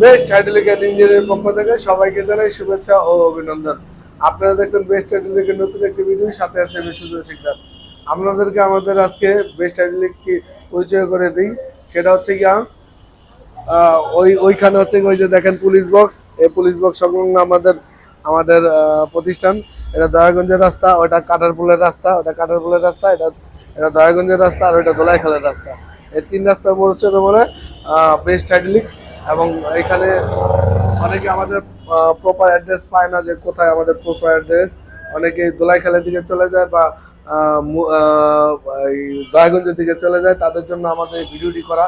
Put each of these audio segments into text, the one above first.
Best হাইড্রোলিক্যাল ইঞ্জিনের পক্ষ থেকে সবাইকে জানাই শুভেচ্ছা ও অভিনন্দন। আপনারা দেখছেন বেস্ট হাইড্রোলিকের নতুন একটি ভিডিও সাথে আছে আমি সুন্দর শিকদার। আপনাদেরকে আমাদের আজকে বেস্ট হাইড্রোলিকটি পরিচয় করে দিই। সেটা হচ্ছে কি ওই ওইখানে হচ্ছে ওই যে দেখেন পুলিশ বক্স এই পুলিশ বক্স সংলগ্ন আমাদের আমাদের প্রতিষ্ঠান। এটা দয়াগঞ্জের রাস্তা, ওটা কাটারপুলের রাস্তা, ওটা কাটারপুলের রাস্তা, এটা এটা দয়াগঞ্জের রাস্তা, আর ওইটা দোলাইখালের রাস্তা। এই তিন রাস্তার মোড় হচ্ছে বলে বেস্ট হাইড্রোলিক এবং এখানে অনেকে আমাদের প্রপার অ্যাড্রেস পায় না যে কোথায় আমাদের প্রপার অ্যাড্রেস অনেকে দোলাইখালের দিকে চলে যায় বা দয়াগঞ্জের দিকে চলে যায়, তাদের জন্য আমাদের ভিডিওটি করা।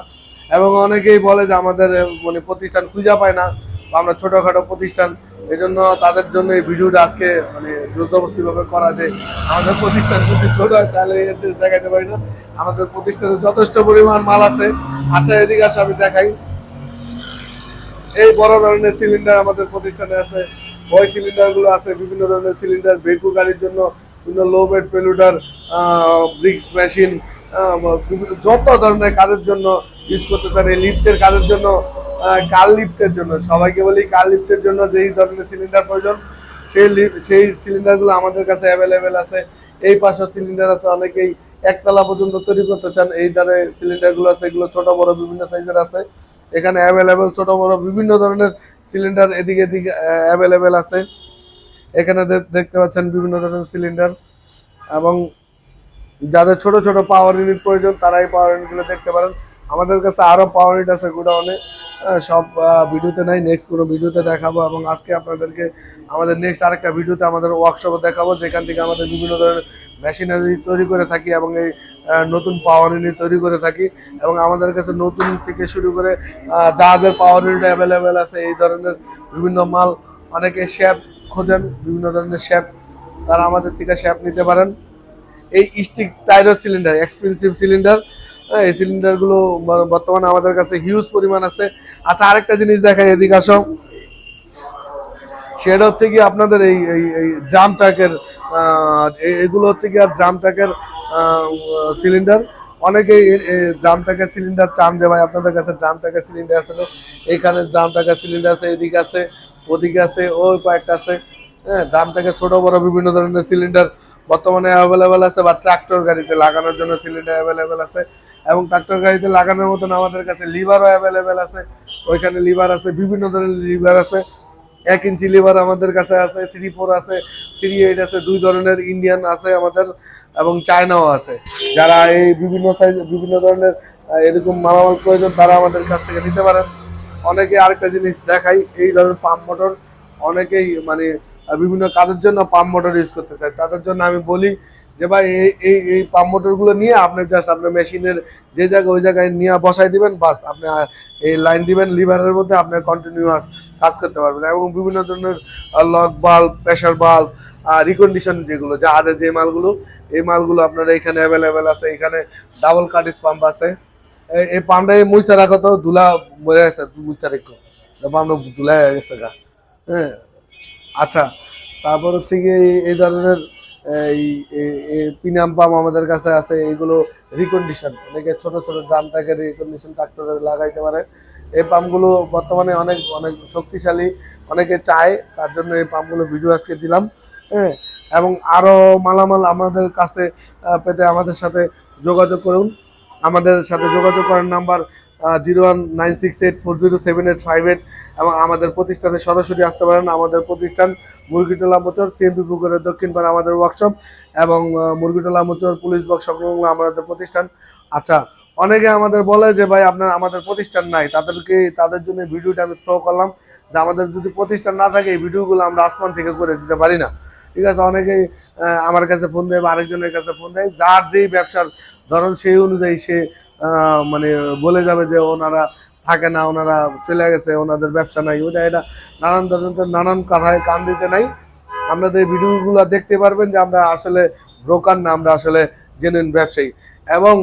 এবং অনেকেই বলে যে আমাদের মানে প্রতিষ্ঠান খুঁজে পায় না বা আমরা ছোটোখাটো প্রতিষ্ঠান। এই জন্য তাদের জন্য এই ভিডিওটা আজকে মানে দ্রুতবস্তিভাবে করা যে আমাদের প্রতিষ্ঠান যদি ছোট হয়, তাহলে অ্যাড্রেস দেখাতে পারি না। আমাদের প্রতিষ্ঠানে যথেষ্ট পরিমাণ মাল আছে। আচ্ছা এদিকে আসে, আমি দেখাই। এই বড় ধরনের সিলিন্ডার আমাদের প্রতিষ্ঠানে আছে। ওই সিলিন্ডারগুলো আছে বিভিন্ন ধরনের সিলিন্ডার ভেকু গাড়ির জন্য বিভিন্ন লো বেড পেলুডার ব্রিক্স মেশিন যত ধরনের কাজের জন্য ইউজ করতে চান, এই লিফটের কাজের জন্য কার লিফটের জন্য। সবাইকে বলি কার লিফটের জন্য যেই ধরনের সিলিন্ডার প্রয়োজন, সেই সেই সিলিন্ডারগুলো আমাদের কাছে অ্যাভেলেবেল আছে। এই পাশে সিলিন্ডার আছে, অনেকেই একতলা পর্যন্ত তৈরি করতে চান। এই ধরনের সিলিন্ডারগুলো আছে, এগুলো ছোট, বড়, বিভিন্ন সাইজের আছে। এখানে অ্যাভেলেবেল ছোট বড় বিভিন্ন ধরনের সিলিন্ডার এদিকে এদিকে অ্যাভেলেবেল আছে। এখানে দেখতে পাচ্ছেন বিভিন্ন ধরনের সিলিন্ডার এবং যাদের ছোট ছোট পাওয়ার ইউনিট প্রয়োজন তারা এই পাওয়ার ইউনিটগুলো দেখতে পারেন। আমাদের কাছে আরও পাওয়ার ইউনিট আছে গোডাউনে। সব ভিডিওতে নাই নেক্সট কোনো ভিডিওতে দেখাবো এবং আজকে আপনাদেরকে আমাদের নেক্সট আরেকটা ভিডিওতে আমাদের ওয়ার্কশপে দেখাবো, যেখান থেকে আমাদের বিভিন্ন ধরনের মেশিনারি তৈরি করে থাকি এবং এই নতুন পাওয়ার ইউনিট তৈরি করে থাকি এবং আমাদের কাছে নতুন থেকে শুরু করে যাদের পাওয়ার ইউনিট অ্যাভেলেবেল আছে, এই ধরনের বিভিন্ন মাল অনেকে শ্যাপ খোঁজেন, বিভিন্ন ধরনের শ্যাপ তারা আমাদের থেকে শ্যাপ নিতে পারেন। এই stick tie rod cylinder expensive cylinder এই সিলিন্ডারগুলো বর্তমানে আমাদের কাছে হিউজ পরিমাণ আছে। আচ্ছা আরেকটা জিনিস দেখাই এদিকে আসো। সেটা হচ্ছে কি আপনাদের এই এই জাম ট্রাকের এগুলো হচ্ছে কি আর জাম ট্রাকের সিলিন্ডার অনেকেই জাম ট্রাকের সিলিন্ডার চান যে ভাই আপনাদের কাছে জাম ট্রাকের সিলিন্ডার আছে? এখানে জাম ট্রাকের সিলিন্ডার আছে, এদিকে আছে, ওদিকে আছে, ওই কয়েকটা আছে। হ্যাঁ জাম ট্রাকের ছোট, বড় বিভিন্ন ধরনের সিলিন্ডার বর্তমানে অ্যাভেলেবেল আছে বা ট্রাক্টর গাড়িতে লাগানোর জন্য সিলিন্ডার অ্যাভেলেবেল আছে। এবং ট্রাক্টর গাড়িতে লাগানোর মতন আমাদের কাছে লিভারও অ্যাভেলেবেল আছে। ওইখানে লিভার আছে, বিভিন্ন ধরনের লিভার আছে। এক ইঞ্চি লিভার আমাদের কাছে আছে থ্রি ফোর আছে থ্রি এইট আছে, দুই ধরনের ইন্ডিয়ান আছে আমাদের এবং চায়নাও আছে। যারা এই বিভিন্ন সাইজ বিভিন্ন ধরনের এরকম মালামাল প্রয়োজন তারা আমাদের কাছ থেকে নিতে পারেন। অনেকে আরেকটা জিনিস দেখাই, এই ধরনের পাম্প মোটর অনেকেই মানে বিভিন্ন কাজের জন্য পাম্প মোটর ইউজ করতে চায়। তাদের জন্য আমি বলি যে ভাই, এই এই এই পাম্প মোটরগুলো নিয়ে আপনি জাস্ট আপনার মেশিনের যে জায়গায় ওই জায়গায় নিয়ে বসাই দিবেন, বাস আপনি এই লাইন দিবেন লিভারের মধ্যে আপনি কন্টিনিউয়াস কাজ করতে পারবেন। এবং বিভিন্ন ধরনের lock bulb pressure bulb recondition যেগুলো জাহাজের যে মালগুলো, এই মালগুলো আপনার এখানে অ্যাভেলেবেল আছে, এখানে ডাবল কাটিস পাম্প আছে। এই- পাম্পটা এই মুইসা রাখো তো, ধুলা মরে গেছে, মুইসা রেখো। পাম্পটা ধুলা গেছে গা। হ্যাঁ আচ্ছা তারপর হচ্ছে এই- এই ধরনের এই পিনাম পাম্প আমাদের কাছে আছে, এইগুলো রিকন্ডিশন অনেকে ছোট ছোট ড্রামটাকে রিকন্ডিশন ট্রাক্টরে লাগাইতে পারে। এই পাম্পগুলো বর্তমানে অনেক অনেক শক্তিশালী, অনেকে চায়, তার জন্য এই পাম্পগুলো ভিডিও আজকে দিলাম হ্যাঁ? এবং আরও মালামাল আমাদের কাছে পেতে আমাদের সাথে যোগাযোগ করুন। আমাদের সাথে যোগাযোগ করার number zero one nine six eight four zero seven eight five eight এবং আমাদের প্রতিষ্ঠানে সরাসরি আসতে পারেন। আমাদের প্রতিষ্ঠান মুরগিটোলা মোচর সিএমপি পুকুরের দক্ষিণ পাড়ে আমাদের ওয়ার্কশপ এবং মুরগিটোলা মোচর পুলিশ বক্স সংলগ্ন আমাদের প্রতিষ্ঠান। আচ্ছা অনেকে আমাদের বলে যে, ভাই, আপনার, আমাদের প্রতিষ্ঠান নাই। তাদেরকে, তাদের জন্য ভিডিওটা আমি থ্রো করলাম যে, আমাদের যদি প্রতিষ্ঠান না থাকে, এই ভিডিওগুলো আমরা আসমান থেকে করে দিতে পারি না। ঠিক আছে, অনেকেই আমার কাছে ফোন দেয় বা আরেকজনের কাছে ফোন দেয়। যার যেই ব্যবসার ধরন সেই অনুযায়ী সে মানে বলে যাবে যে ওনারা থাকে না, ওনারা চলে গেছে, ওনাদের ব্যবসা নাই। ওটা এটা নানান ধরনের, নানান কথায় কান দিতে নাই। আপনাদের এই ভিডিওগুলো দেখতে পারবেন যে আমরা আসলে ব্রোকার না, আমরা আসলে জেনুইন ব্যবসায়ী। এবং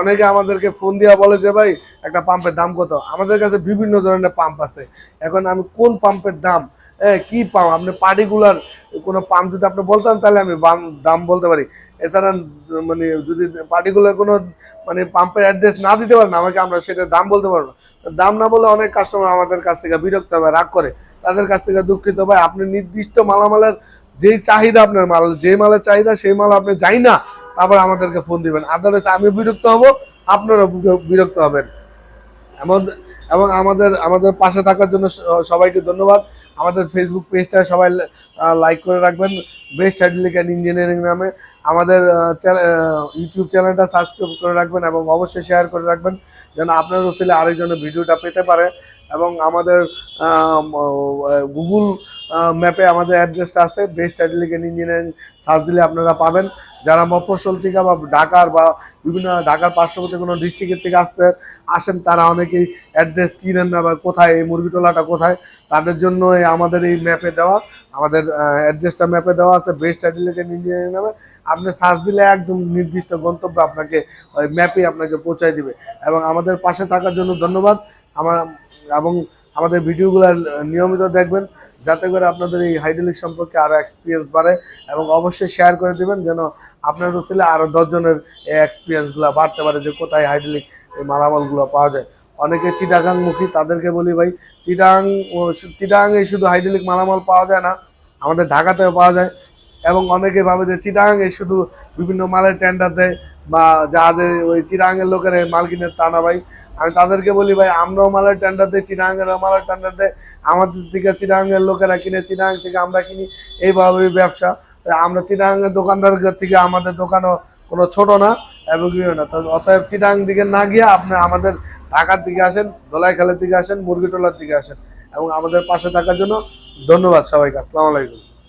অনেকে আমাদেরকে ফোন দিয়া বলে যে, ভাই, একটা পাম্পের দাম কত? আমাদের কাছে বিভিন্ন ধরনের পাম্প আছে। এখন আমি কোন পাম্পের দাম? কি পাম্প আপনি পার্টিকুলার কোনো পাম্প যদি আপনি বলতেন, তাহলে আমি দাম বলতে পারি। এছাড়া মানে যদি পার্টিকুলার কোনো মানে পাম্পের অ্যাড্রেস না দিতে পারেন, আমাকে আমরা সেটার দাম বলতে পারব দাম না বলে অনেক কাস্টমার আমাদের কাছ থেকে বিরক্ত হবে রাগ করে। তাদের কাছ থেকে দুঃখিত, ভাই, আপনি নির্দিষ্ট মালামালের যেই চাহিদা আপনার মাল, যে মালের চাহিদা, সেই মাল আপনি যাই না তারপর আমাদেরকে ফোন দিবেন। আদারওয়াইজ আমি বিরক্ত হব আপনারা বিরক্ত হবেন। এমন, এবং আমাদের আমাদের পাশে থাকার জন্য সবাইকে ধন্যবাদ। আমাদের ফেসবুক পেজটা সবাই লাইক করে রাখবেন। বেস্ট হাইড্রোলিক অ্যান্ড ইঞ্জিনিয়ারিং নামে আমাদের ইউটিউব চ্যানেলটা সাবস্ক্রাইব করে রাখবেন এবং অবশ্যই শেয়ার করে রাখবেন, যেন আপনার ছেলে আরেকজনের ভিডিওটা পেতে পারে। এবং আমাদের গুগল ম্যাপে আমাদের অ্যাড্রেসটা আছে বেস্ট অ্যান্ড ইঞ্জিনিয়ারিং সার্চ দিলে আপনারা পাবেন। যারা মফস্বল থেকে বা ঢাকার বা বিভিন্ন ঢাকার পার্শ্ববর্তী কোনো ডিস্ট্রিক্টের থেকে আসতে, আসেন, তারা অনেকেই অ্যাড্রেস চিনেন না বা কোথায়, এই মুরগিটোলাটা কোথায়, তাদের জন্য আমাদের এই ম্যাপে দেওয়া, আমাদের অ্যাড্রেসটা ম্যাপে দেওয়া আছে বেস্ট অ্যাডিলেটেড ইঞ্জিনিয়ারিং নামে। আপনি সার্চ দিলে একদম নির্দিষ্ট গন্তব্য আপনাকে ওই ম্যাপে আপনাকে পৌঁছায় দিবে। এবং আমাদের পাশে থাকার জন্য ধন্যবাদ। আমার, এবং আমাদের ভিডিওগুলো নিয়মিত দেখবেন, যাতে করে আপনাদের এই হাইড্রোলিক সম্পর্কে আরও এক্সপিরিয়েন্স বাড়ে, এবং অবশ্যই শেয়ার করে দিবেন, যেন আপনার ছেলে আরও দশজনের এই এক্সপিরিয়েন্সগুলো বাড়তে পারে, যে কোথায় হাইড্রোলিক এই মালামালগুলো পাওয়া যায়। অনেকে চিটাগাংমুখী, তাদেরকে বলি ভাই, চিটাং চিটাগাংয়ে শুধু হাইড্রোলিক মালামাল পাওয়া যায় না, আমাদের ঢাকাতেও পাওয়া যায়। এবং অনেকে ভাবে যে চিটাগাংয়ে শুধু বিভিন্ন মালের টেন্ডার দেয়, বা যাদের ওই চিটাগাংয়ের লোকের মাল কিনে তা না ভাই। আমি তাদেরকে বলি, ভাই, আমরাও মালের টেন্ডার দেয় চিটাগাংয়ের মালের টেন্ডার দেয় আমাদের দিকে চিটাগাংয়ের লোকেরা কিনে, চিটাগাং থেকে আমরা কিনি। এইভাবে ব্যবসা। আমরা চিটাগাংয়ের দোকানদারের থেকে আমাদের দোকানও কোনো ছোট না এবং ইয়ে না। অতএব চিটাং দিকে না গিয়ে আপনি আমাদের ঢাকার দিকে আসেন দোলাইখালের দিকে আসেন মুরগি মুরগিটোলার দিকে আসেন। এবং আমাদের পাশে থাকার জন্য ধন্যবাদ সবাইকে। আসসালামু আলাইকুম।